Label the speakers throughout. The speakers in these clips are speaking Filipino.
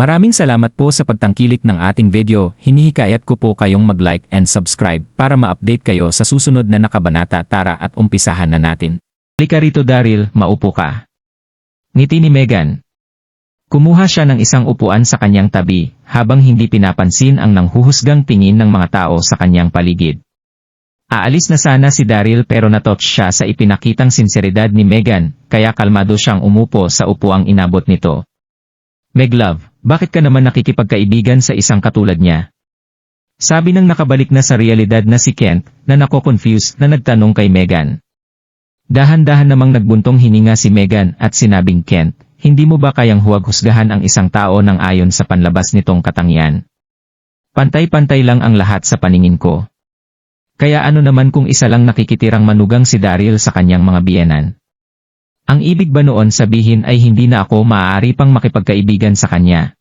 Speaker 1: Maraming salamat po sa pagtangkilik ng ating video. Hinihikayat ko po kayong mag-like and subscribe para ma-update kayo sa susunod na nakabanata tara at umpisahan na natin. Halika rito Daryl, maupo ka. Ngiti ni Megan. Kumuha siya ng isang upuan sa kanyang tabi, habang hindi pinapansin ang nanghuhusgang tingin ng mga tao sa kanyang paligid. Aalis na sana si Daryl pero natouch siya sa ipinakitang sinseridad ni Megan, kaya kalmado siyang umupo sa upuang inabot nito. Meg love, bakit ka naman nakikipagkaibigan sa isang katulad niya? Sabi ng nakabalik na sa realidad na si Kent, na nako-confuse na nagtanong kay Megan. Dahan-dahan namang nagbuntong hininga si Megan at sinabing Kent, hindi mo ba kayang huwag husgahan ang isang tao ng ayon sa panlabas nitong katangian? Pantay-pantay lang ang lahat sa paningin ko. Kaya ano naman kung isa lang nakikitirang manugang si Daryl sa kanyang mga biyenan? Ang ibig ba noon sabihin ay hindi na ako maaari pang makipagkaibigan sa kanya?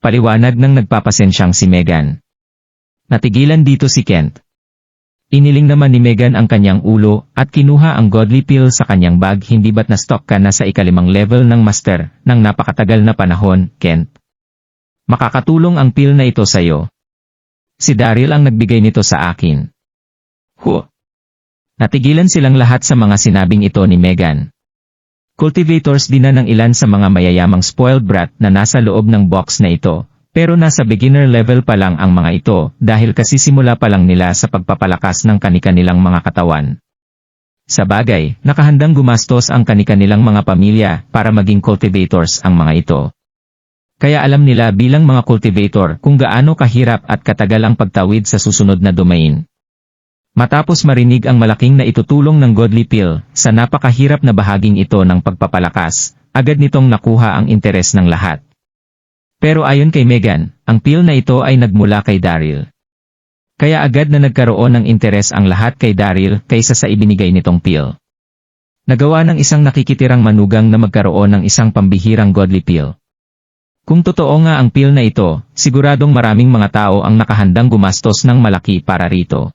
Speaker 1: Paliwanag ng nagpapasensyang si Megan. Natigilan dito si Kent. Iniling naman ni Megan ang kanyang ulo at kinuha ang godly pill sa kanyang bag hindi ba't na-stock ka na sa ikalimang level ng master ng napakatagal na panahon, Kent. Makakatulong ang pill na ito sa'yo. Si Daryl ang nagbigay nito sa akin. Hu. Natigilan silang lahat sa mga sinabing ito ni Megan. Cultivators din na ng ilan sa mga mayayamang spoiled brat na nasa loob ng box na ito, pero nasa beginner level pa lang ang mga ito dahil kasisimula pa lang nila sa pagpapalakas ng kanikanilang mga katawan. Sa bagay, nakahandang gumastos ang kanikanilang mga pamilya para maging cultivators ang mga ito. Kaya alam nila bilang mga cultivator kung gaano kahirap at katagal ang pagtawid sa susunod na domain. Matapos marinig ang malaking na itutulong ng Godly Pill sa napakahirap na bahaging ito ng pagpapalakas, agad nitong nakuha ang interes ng lahat. Pero ayon kay Megan, ang pill na ito ay nagmula kay Daryl. Kaya agad na nagkaroon ng interes ang lahat kay Daryl kaysa sa ibinigay nitong pill. Nagawa ng isang nakikitirang manugang na magkaroon ng isang pambihirang Godly Pill. Kung totoo nga ang pill na ito, siguradong maraming mga tao ang nakahandang gumastos ng malaki para rito.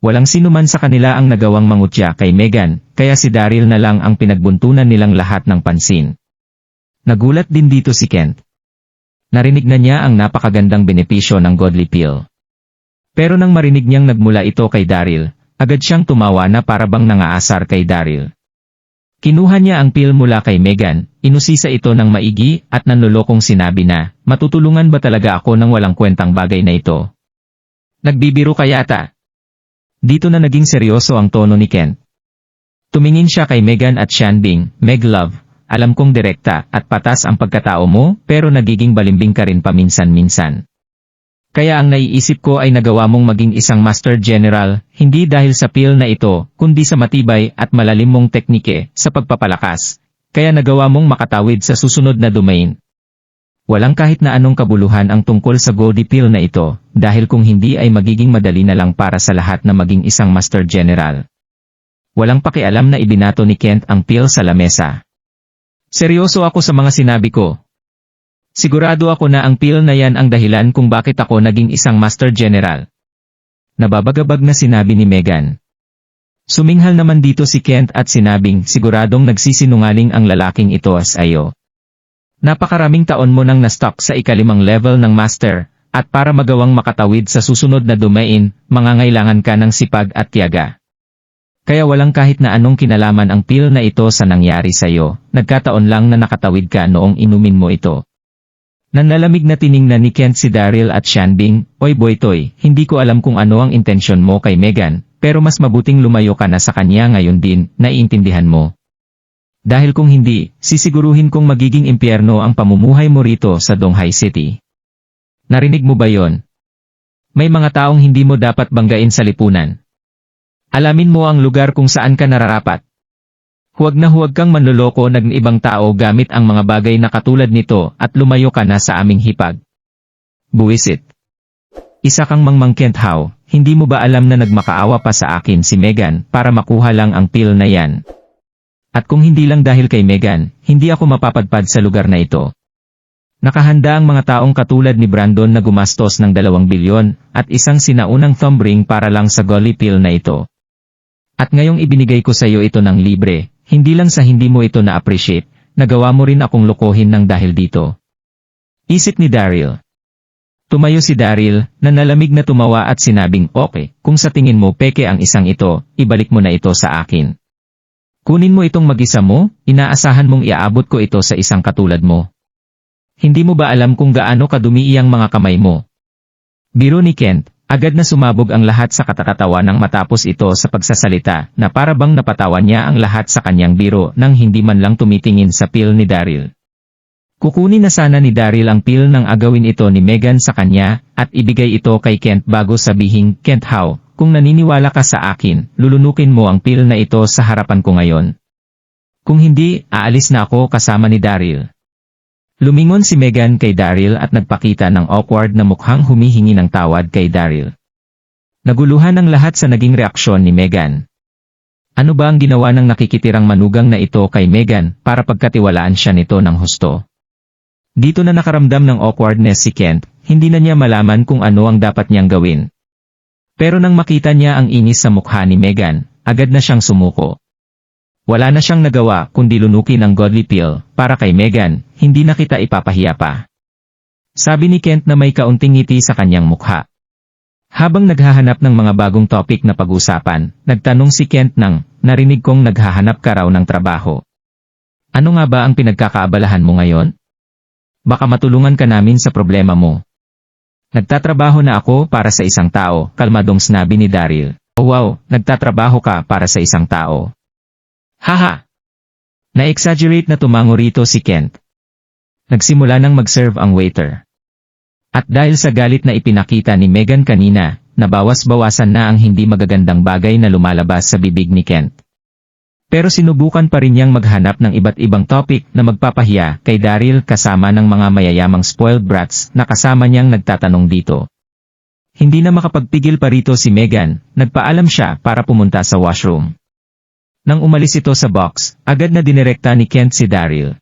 Speaker 1: Walang sinuman sa kanila ang nagawang mangutya kay Megan, kaya si Daryl na lang ang pinagbuntunan nilang lahat ng pansin. Nagulat din dito si Kent. Narinig na niya ang napakagandang benepisyo ng Godly Pill. Pero nang marinig niyang nagmula ito kay Daryl, agad siyang tumawa na para bang nangaasar kay Daryl. Kinuha niya ang pill mula kay Megan, inusisa ito ng maigi at nanlolokong sinabi na, matutulungan ba talaga ako ng walang kwentang bagay na ito? Nagbibiro ka yata. Dito na naging seryoso ang tono ni Kent. Tumingin siya kay Megan at Shanbing, Meg Love, alam kong direkta at patas ang pagkatao mo pero nagiging balimbing ka rin paminsan-minsan. Kaya ang naiisip ko ay nagawa mong maging isang Master General, hindi dahil sa pill na ito, kundi sa matibay at malalim mong teknike sa pagpapalakas. Kaya nagawa mong makatawid sa susunod na domain. Walang kahit na anong kabuluhan ang tungkol sa Goldie Pill na ito, dahil kung hindi ay magiging madali na lang para sa lahat na maging isang Master General. Walang pakialam na ibinato ni Kent ang pill sa lamesa. Seryoso ako sa mga sinabi ko. Sigurado ako na ang pill na yan ang dahilan kung bakit ako naging isang Master General. Nababagabag na sinabi ni Megan. Suminghal naman dito si Kent at sinabing siguradong nagsisinungaling ang lalaking ito as ayo. Napakaraming taon mo nang na-stock sa ikalimang level ng master, at para magawang makatawid sa susunod na domain, mangangailangan ka ng sipag at tiyaga. Kaya walang kahit na anong kinalaman ang pill na ito sa nangyari sa'yo, nagkataon lang na nakatawid ka noong inumin mo ito. Nanlalamig na tiningnan ni Kent si Daryl at Shanbing, Oy Boytoy, hindi ko alam kung ano ang intensyon mo kay Megan, pero mas mabuting lumayo ka na sa kanya ngayon din, naiintindihan mo. Dahil kung hindi, sisiguruhin kong magiging impyerno ang pamumuhay mo rito sa Donghai City. Narinig mo ba yon? May mga taong hindi mo dapat banggain sa lipunan. Alamin mo ang lugar kung saan ka nararapat. Huwag na huwag kang manloloko ng ibang tao gamit ang mga bagay na katulad nito at lumayo ka na sa aming hipag. Buwisit. Isa kang mangmangkent how, hindi mo ba alam na nagmakaawa pa sa akin si Megan para makuha lang ang pill na yan? At kung hindi lang dahil kay Megan, hindi ako mapapadpad sa lugar na ito. Nakahanda ang mga taong katulad ni Brandon na gumastos ng dalawang bilyon at isang sinaunang thumb ring para lang sa golly pill na ito. At ngayong ibinigay ko sa iyo ito ng libre, hindi lang sa hindi mo ito na-appreciate, nagawa mo rin akong lokohin ng dahil dito. Isip ni Daryl. Tumayo si Daryl, na nalamig na tumawa at sinabing, okay, kung sa tingin mo peke ang isang ito, ibalik mo na ito sa akin. Kunin mo itong mag-isa mo, inaasahan mong iaabot ko ito sa isang katulad mo. Hindi mo ba alam kung gaano kadumi iyang mga kamay mo? Biro ni Kent, agad na sumabog ang lahat sa katatatawa ng matapos ito sa pagsasalita na para bang napatawan niya ang lahat sa kanyang biro nang hindi man lang tumitingin sa pil ni Daryl. Kukunin na sana ni Daryl ang pil ng agawin ito ni Megan sa kanya, at ibigay ito kay Kent bago sabihin, Kent how, kung naniniwala ka sa akin, lulunukin mo ang pil na ito sa harapan ko ngayon. Kung hindi, aalis na ako kasama ni Daryl. Lumingon si Megan kay Daryl at nagpakita ng awkward na mukhang humihingi ng tawad kay Daryl. Naguluhan ang lahat sa naging reaksyon ni Megan. Ano ba ang ginawa ng nakikitirang manugang na ito kay Megan para pagkatiwalaan siya nito ng husto? Dito na nakaramdam ng awkwardness si Kent, hindi na niya malaman kung ano ang dapat niyang gawin. Pero nang makita niya ang inis sa mukha ni Megan, agad na siyang sumuko. Wala na siyang nagawa kundi lunukin ang godly pill, para kay Megan, hindi na kita ipapahiya pa. Sabi ni Kent na may kaunting ngiti sa kanyang mukha. Habang naghahanap ng mga bagong topic na pag-usapan, nagtanong si Kent ng, narinig kong naghahanap ka raw ng trabaho. Ano nga ba ang pinagkakaabalahan mo ngayon? Baka matulungan ka namin sa problema mo. Nagtatrabaho na ako para sa isang tao, kalmadong sinabi ni Daryl. Oh wow, nagtatrabaho ka para sa isang tao. Haha! Na-exaggerate na tumango rito si Kent. Nagsimula nang mag-serve ang waiter. At dahil sa galit na ipinakita ni Megan kanina, nabawas-bawasan na ang hindi magagandang bagay na lumalabas sa bibig ni Kent. Pero sinubukan pa rin niyang maghanap ng iba't ibang topic na magpapahiya kay Daryl kasama ng mga mayayamang spoiled brats na kasama niyang nagtatanong dito. Hindi na makapagpigil pa rito si Megan, nagpaalam siya para pumunta sa washroom. Nang umalis ito sa box, agad na dinirekta ni Kent si Daryl.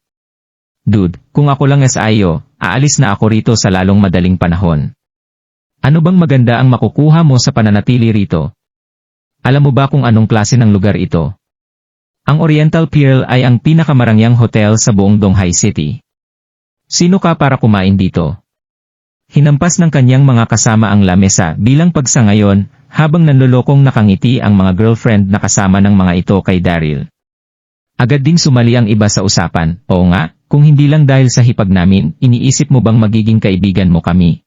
Speaker 1: Dude, kung ako lang SIO, aalis na ako rito sa lalong madaling panahon. Ano bang maganda ang makukuha mo sa pananatili rito? Alam mo ba kung anong klase ng lugar ito? Ang Oriental Pier ay ang pinakamarangyang hotel sa buong Donghai City. Sino ka para kumain dito? Hinampas ng kanyang mga kasama ang lamesa bilang pagsangayon habang nanlolokong nakangiti ang mga girlfriend na kasama ng mga ito kay Daryl. Agad ding sumali ang iba sa usapan, oo nga, kung hindi lang dahil sa hipag namin, iniisip mo bang magiging kaibigan mo kami?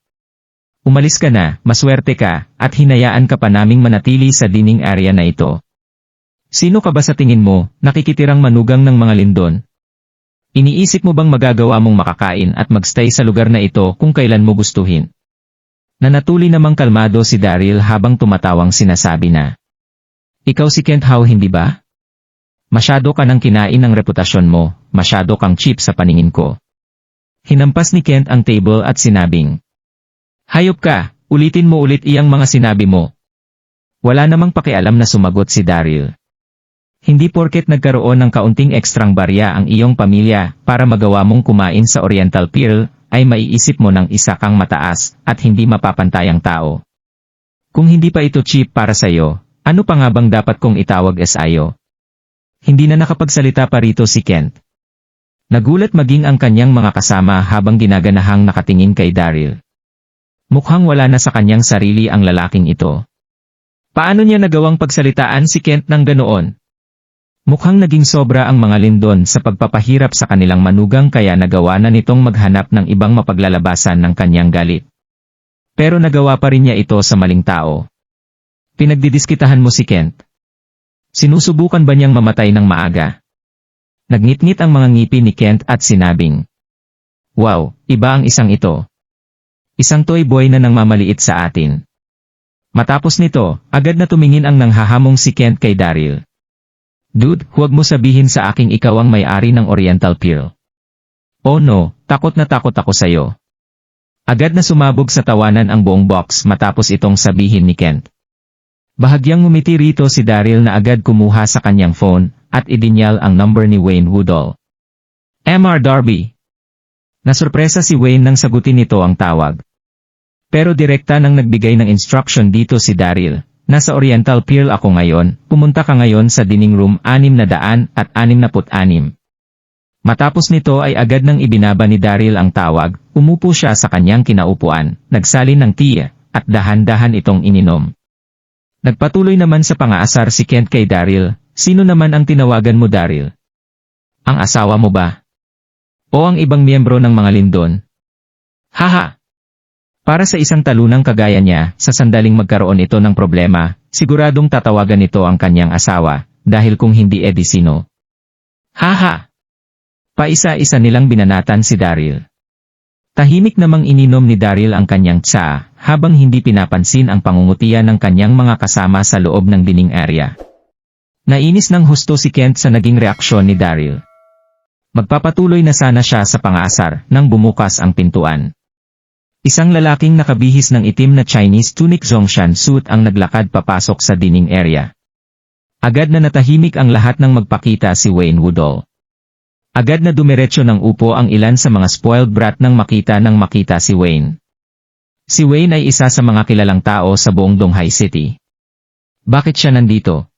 Speaker 1: Umalis ka na, maswerte ka, at hinayaan ka pa naming manatili sa dining area na ito. Sino ka ba sa tingin mo, nakikitirang manugang ng mga lindon? Iniisip mo bang magagawa mong makakain at magstay sa lugar na ito kung kailan mo gustuhin? Nanatuli namang kalmado si Daryl habang tumatawang sinasabi na. Ikaw si Kent Howe hindi ba? Masyado ka nang kinain ng reputasyon mo, masyado kang cheap sa paningin ko. Hinampas ni Kent ang table at sinabing. Hayop ka, ulitin mo ulit iyang mga sinabi mo. Wala namang pakialam na sumagot si Daryl. Hindi porket nagkaroon ng kaunting ekstrang barya ang iyong pamilya para magawa mong kumain sa Oriental Pier, ay maiisip mo ng isa kang mataas at hindi mapapantayang tao. Kung hindi pa ito cheap para sa iyo, ano pa nga bang dapat kong itawag ayo? Hindi na nakapagsalita pa rito si Kent. Nagulat maging ang kanyang mga kasama habang ginaganahang nakatingin kay Daryl. Mukhang wala na sa kanyang sarili ang lalaking ito. Paano niya nagawang pagsalitaan si Kent ng ganoon? Mukhang naging sobra ang mga lindon sa pagpapahirap sa kanilang manugang kaya nagawa na nitong maghanap ng ibang mapaglalabasan ng kanyang galit. Pero nagawa pa rin niya ito sa maling tao. Pinagdidiskitahan mo si Kent. Sinusubukan ba niyang mamatay ng maaga? Nagnitngit ang mga ngipin ni Kent at sinabing, Wow, iba ang isang ito. Isang toy boy na nang mamaliit sa atin. Matapos nito, agad na tumingin ang nanghahamong si Kent kay Daryl. Dude, huwag mo sabihin sa aking ikaw ang may-ari ng Oriental Pier. Oh no, takot na takot ako sa'yo. Agad na sumabog sa tawanan ang buong box matapos itong sabihin ni Kent. Bahagyang ngumiti rito si Daryl na agad kumuha sa kanyang phone at idinyal ang number ni Wayne Woodall. MR Darby. Nasurpresa si Wayne nang sagutin nito ang tawag. Pero direkta nang nagbigay ng instruction dito si Daryl Nasa Oriental Pier ako ngayon, pumunta ka ngayon sa dining room 600 at 66. Matapos nito ay agad nang ibinaba ni Daryl ang tawag, umupo siya sa kanyang kinaupuan, nagsalin ng tiya, at dahan-dahan itong ininom. Nagpatuloy naman sa pangaasar si Kent kay Daryl, sino naman ang tinawagan mo Daryl? Ang asawa mo ba? O ang ibang miyembro ng mga lindon? Haha! Para sa isang talunang kagaya niya, sa sandaling magkaroon ito ng problema, siguradong tatawagan nito ang kanyang asawa, dahil kung hindi edi sino. Haha! Paisa-isa nilang binanatan si Daryl. Tahimik namang ininom ni Daryl ang kanyang tsa, habang hindi pinapansin ang pangungutian ng kanyang mga kasama sa loob ng dining area. Nainis ng husto si Kent sa naging reaksyon ni Daryl. Magpapatuloy na sana siya sa pangasar nang bumukas ang pintuan. Isang lalaking nakabihis ng itim na Chinese tunic Zongshan suit ang naglakad papasok sa dining area. Agad na natahimik ang lahat ng magpakita si Wayne Woodall. Agad na dumiretso ng upo ang ilan sa mga spoiled brat nang makita nang makita si Wayne. Si Wayne ay isa sa mga kilalang tao sa buong Donghai City. Bakit siya nandito?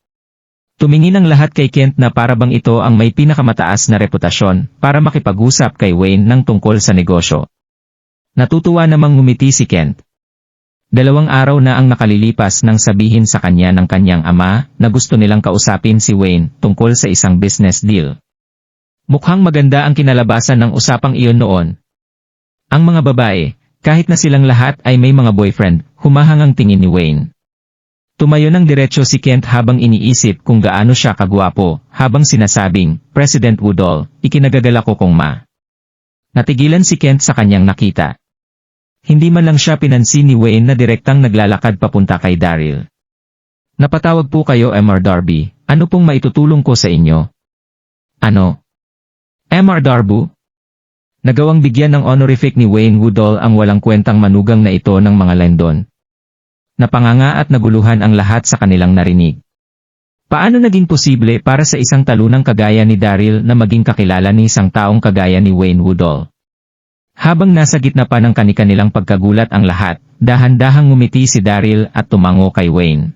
Speaker 1: Tumingin ang lahat kay Kent na para bang ito ang may pinakamataas na reputasyon para makipag-usap kay Wayne ng tungkol sa negosyo. Natutuwa namang ngumiti si Kent. Dalawang araw na ang nakalilipas nang sabihin sa kanya ng kanyang ama na gusto nilang kausapin si Wayne tungkol sa isang business deal. Mukhang maganda ang kinalabasan ng usapang iyon noon. Ang mga babae, kahit na silang lahat ay may mga boyfriend, humahangang tingin ni Wayne. Tumayo ng diretsyo si Kent habang iniisip kung gaano siya kagwapo, habang sinasabing, President Woodall, ikinagagal ko kung ma. Natigilan si Kent sa kanyang nakita. Hindi man lang siya pinansin ni Wayne na direktang naglalakad papunta kay Daryl. Napatawag po kayo Mr. Darby, ano pong maitutulong ko sa inyo? Ano? Mr. Darbu? Nagawang bigyan ng honorific ni Wayne Woodall ang walang kwentang manugang na ito ng mga Lendon. Napanganga at naguluhan ang lahat sa kanilang narinig. Paano naging posible para sa isang talunang kagaya ni Daryl na maging kakilala ni isang taong kagaya ni Wayne Woodall? Habang nasa gitna pa ng kanikanilang pagkagulat ang lahat, dahan-dahang ngumiti si Daryl at tumango kay Wayne.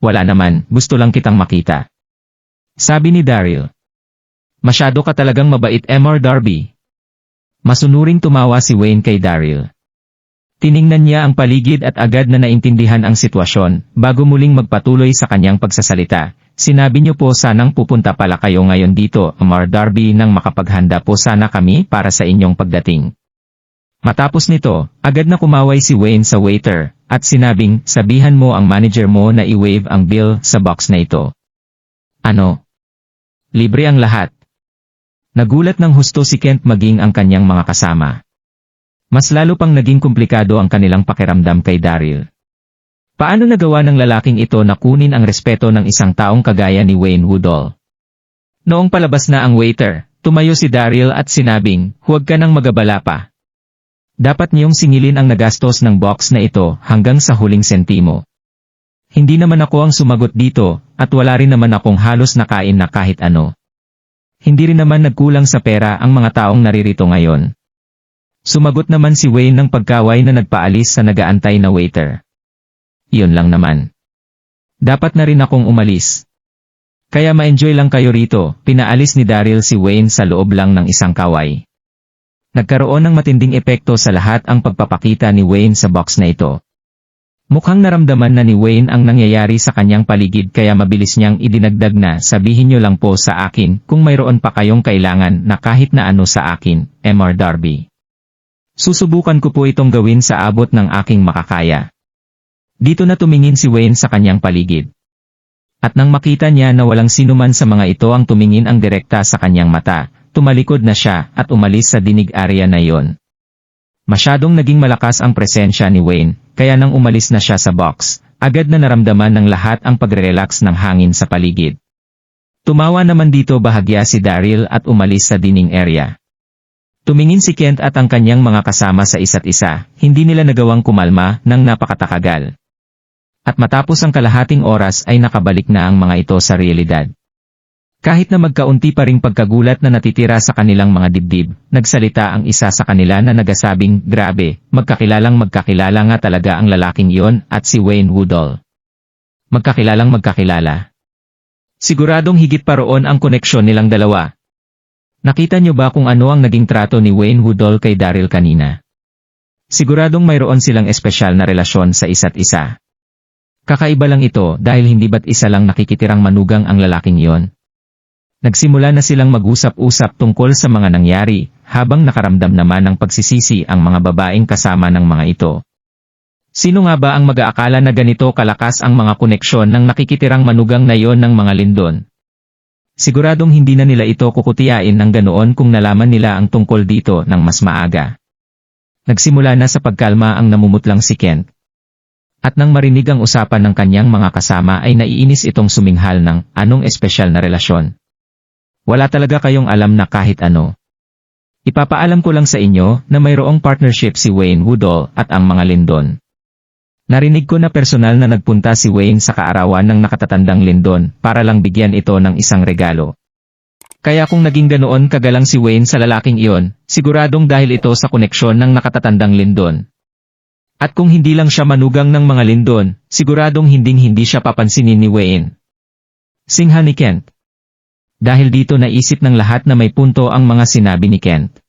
Speaker 1: Wala naman, gusto lang kitang makita. Sabi ni Daryl. Masyado ka talagang mabait Mr. Darby. Masunuring tumawa si Wayne kay Daryl. Tiningnan niya ang paligid at agad na naintindihan ang sitwasyon, bago muling magpatuloy sa kanyang pagsasalita. Sinabi niyo po sanang pupunta pala kayo ngayon dito, Mr. Darby nang makapaghanda po sana kami para sa inyong pagdating. Matapos nito, agad na kumaway si Wayne sa waiter, at sinabing, sabihan mo ang manager mo na i-waive ang bill sa box na ito. Ano? Libre ang lahat. Nagulat ng husto si Kent maging ang kanyang mga kasama. Mas lalo pang naging komplikado ang kanilang pakiramdam kay Daryl. Paano nagawa ng lalaking ito na kunin ang respeto ng isang taong kagaya ni Wayne Woodall? Noong palabas na ang waiter, tumayo si Daryl at sinabing, huwag ka nang magabala pa. Dapat niyong singilin ang nagastos ng box na ito hanggang sa huling sentimo. Hindi naman ako ang sumagot dito, at wala rin naman akong halos nakain na kahit ano. Hindi rin naman nagkulang sa pera ang mga taong naririto ngayon. Sumagot naman si Wayne ng pagkaway na nagpaalis sa nagaantay na waiter. Iyon lang naman. Dapat na rin akong umalis. Kaya ma-enjoy lang kayo rito, pinaalis ni Daryl si Wayne sa loob lang ng isang kaway. Nagkaroon ng matinding epekto sa lahat ang pagpapakita ni Wayne sa box na ito. Mukhang naramdaman na ni Wayne ang nangyayari sa kanyang paligid kaya mabilis niyang idinagdag na sabihin niyo lang po sa akin kung mayroon pa kayong kailangan na kahit na ano sa akin, Mr. Darby. Susubukan ko po itong gawin sa abot ng aking makakaya. Dito na tumingin si Wayne sa kanyang paligid. At nang makita niya na walang sinuman sa mga ito ang tumingin ang direkta sa kanyang mata, tumalikod na siya at umalis sa dinig area na iyon. Masyadong naging malakas ang presensya ni Wayne, kaya nang umalis na siya sa box, agad na naramdaman ng lahat ang pagre-relax ng hangin sa paligid. Tumawa naman dito bahagya si Daryl at umalis sa dining area. Tumingin si Kent at ang kanyang mga kasama sa isa't isa, hindi nila nagawang kumalma ng napakatakagal. At matapos ang kalahating oras ay nakabalik na ang mga ito sa realidad. Kahit na magkaunti pa ring pagkagulat na natitira sa kanilang mga dibdib, nagsalita ang isa sa kanila na nagasabing, grabe, magkakilalang magkakilala nga talaga ang lalaking iyon at si Wayne Woodall. Magkakilalang magkakilala. Siguradong higit pa roon ang koneksyon nilang dalawa. Nakita niyo ba kung ano ang naging trato ni Wayne Woodall kay Daryl kanina? Siguradong mayroon silang espesyal na relasyon sa isa't isa. Kakaiba lang ito dahil hindi ba't isa lang nakikitirang manugang ang lalaking iyon. Nagsimula na silang mag-usap-usap tungkol sa mga nangyari, habang nakaramdam naman ng pagsisisi ang mga babaeng kasama ng mga ito. Sino nga ba ang mag-aakala na ganito kalakas ang mga koneksyon ng nakikitirang manugang na iyon ng mga lindon? Siguradong hindi na nila ito kukutiyain ng ganoon kung nalaman nila ang tungkol dito ng mas maaga. Nagsimula na sa pagkalma ang namumutlang si Kent. At nang marinig ang usapan ng kanyang mga kasama ay naiinis itong suminghal ng anong espesyal na relasyon. Wala talaga kayong alam na kahit ano. Ipapaalam ko lang sa inyo na mayroong partnership si Wayne Woodall at ang mga Lindon. Narinig ko na personal na nagpunta si Wayne sa kaarawan ng nakatatandang Lindon para lang bigyan ito ng isang regalo. Kaya kung naging ganoon kagalang si Wayne sa lalaking iyon, siguradong dahil ito sa koneksyon ng nakatatandang Lindon. At kung hindi lang siya manugang ng mga Lindon, siguradong hinding hindi siya papansinin ni Wayne. Singha ni Kent. Dahil dito naisip ng lahat na may punto ang mga sinabi ni Kent.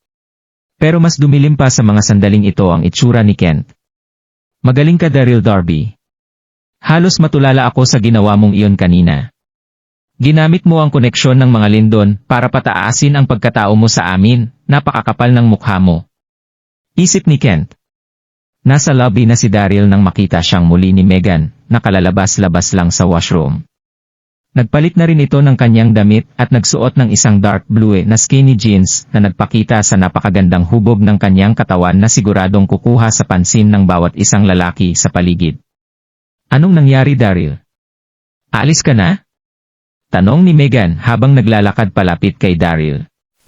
Speaker 1: Pero mas dumilim pa sa mga sandaling ito ang itsura ni Kent. Magaling ka Daryl Darby. Halos matulala ako sa ginawa mong iyon kanina. Ginamit mo ang koneksyon ng mga lindon para pataasin ang pagkatao mo sa amin, napakakapal ng mukha mo. Isip ni Kent. Nasa lobby na si Daryl nang makita siyang muli ni Megan, nakalalabas-labas lang sa washroom. Nagpalit na rin ito ng kanyang damit at nagsuot ng isang dark blue na skinny jeans na nagpakita sa napakagandang hubog ng kanyang katawan na siguradong kukuha sa pansin ng bawat isang lalaki sa paligid. Anong nangyari Daryl? Aalis ka na? Tanong ni Megan habang naglalakad palapit kay Daryl.